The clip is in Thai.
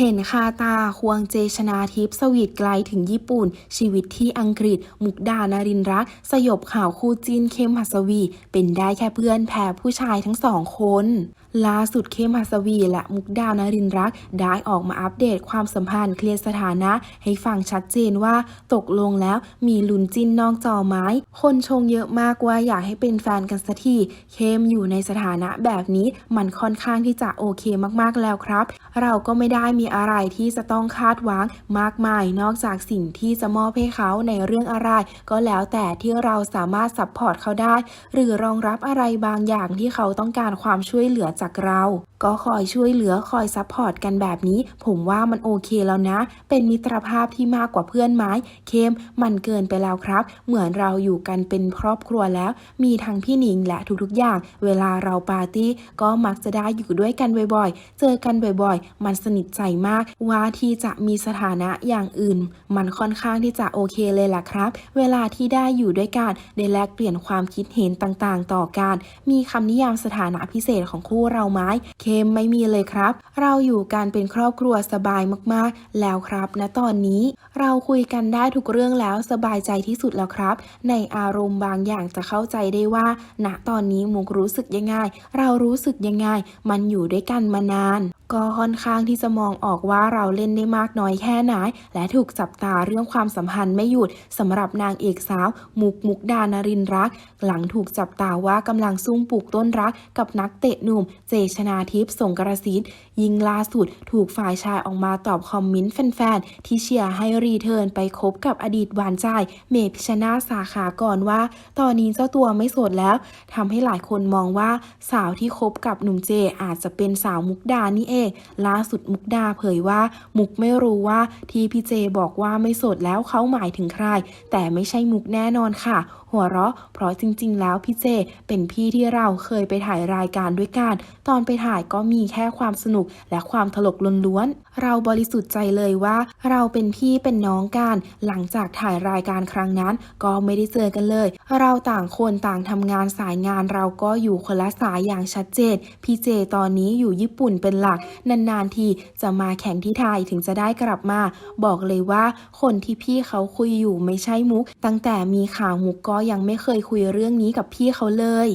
เห็นคาตาควงเจชนาทิพย์สวีทไกลถึงญี่ปุ่น ชีวิตที่อังกฤษ มุกดานารินรัก สยบข่าวคู่จินเข้มหัสวี เป็นได้แค่เพื่อนแพ้ผู้ชายทั้งสองคน ล่าสุดเข้มหัสวีและมุกดานารินรัก ได้ออกมาอัปเดตความสัมพันธ์เคลียร์สถานะ ให้ฟังชัดเจนว่า ตกลงแล้วมีลุนจิ้นนอกจอไม้ คนชงเยอะมากว่าอยากให้เป็นแฟนกันสักทีเข้มอยู่ในสถานะแบบนี้มันค่อนข้างที่จะโอเคมากๆแล้วครับ เราก็ไม่ได้มีอะไรที่จะต้องคาดหวังมากมาย นอกจากสิ่งที่จะมอบให้เขาในเรื่องอะไร ก็แล้วแต่ที่เราสามารถซัพพอร์ตเขาได้ หรือรองรับอะไรบางอย่างที่เขาต้องการความช่วยเหลือจากเรา ก็คอยช่วยเหลือคอยซัพพอร์ตกันแบบนี้ ผมว่ามันโอเคแล้วนะ เป็นมิตรภาพที่มากกว่าเพื่อนไม้เข้มมันเกินไปแล้วครับ เหมือนเราอยู่กันเป็นครอบครัวแล้ว มีทั้งพี่หนิงและทุกๆอย่าง เวลาเราปาร์ตี้ก็มักจะได้อยู่ด้วยกันบ่อยๆ เจอกันบ่อยๆ มันสนิทใจมาก ว่าที่จะมีสถานะอย่างอื่น มันค่อนข้างที่จะโอเคเลยล่ะครับ เวลาที่ได้อยู่ด้วยกันได้แลกเปลี่ยนความคิดเห็นต่างๆ ต่อกันมีคำนิยามสถานะพิเศษของคู่เราไหมเข้มไม่มีเลยครับ เราอยู่กันเป็นครอบครัวสบายมากๆ แล้วครับณตอนนี้ เราคุยกันได้ทุกเรื่องแล้วสบายใจที่สุดแล้วครับ ในอารมณ์บางอย่างจะเข้าใจได้ว่าณตอนนี้มุกรู้สึกยังไงเรารู้สึกยังไงมันอยู่ด้วยกันมานาน ก็ค่อนข้างที่จะมองออกว่าเราเล่นได้มากน้อยแค่ไหน และถูกจับตาเรื่องความสัมพันธ์ไม่หยุดสำหรับนางเอกสาว มุกมุกดานารินรัก หลังถูกจับตาว่ากำลังซุ่มปลูกต้นรักกับนักเตะหนุ่ม เจชนาทิพย์สงกรสินยิงล่าสุดถูกฝ่ายชายออกมาตอบคอมเมนต์แฟนๆ ที่เชียร์ให้รีเทิร์นไปคบกับอดีตหวานใจเมพิชนาสาขาก่อนว่า ตอนนี้เจ้าตัวไม่โสดแล้วทำให้หลายคนมองว่าสาวที่คบกับหนุ่มเจอาจจะเป็นสาวมุกดานี่เองล่าสุดมุกดาเผยว่า มุกไม่รู้ว่าที่พี่เจบอกว่าไม่โสดแล้วเขาหมายถึงใคร แต่ไม่ใช่มุกแน่นอนค่ะ หัวเราะ เพราะจริง ๆ แล้วพี่เจ เป็นพี่ที่เราเคยไปถ่ายรายการด้วยกัน ตอนไปถ่ายก็มีแค่ความสนุกและความตลกล้วนๆเราบริสุทธิ์ใจเลยว่า เราเป็นพี่เป็นน้องกันหลังจากถ่ายรายการครั้งนั้น ก็ไม่ได้เจอกันเลย เราต่างคนต่างทำงานสายงานเราก็อยู่คนละสายอย่างชัดเจนพี่เจตอนนี้อยู่ญี่ปุ่นเป็นหลักนานๆทีจะมาแข่งที่ไทยถึงจะได้กลับมา บอกเลยว่าคนที่พี่เขาคุยอยู่ไม่ใช่มุก ตั้งแต่มีข่าวมุกก็ยังไม่เคยคุยเรื่องนี้กับพี่เขาเลย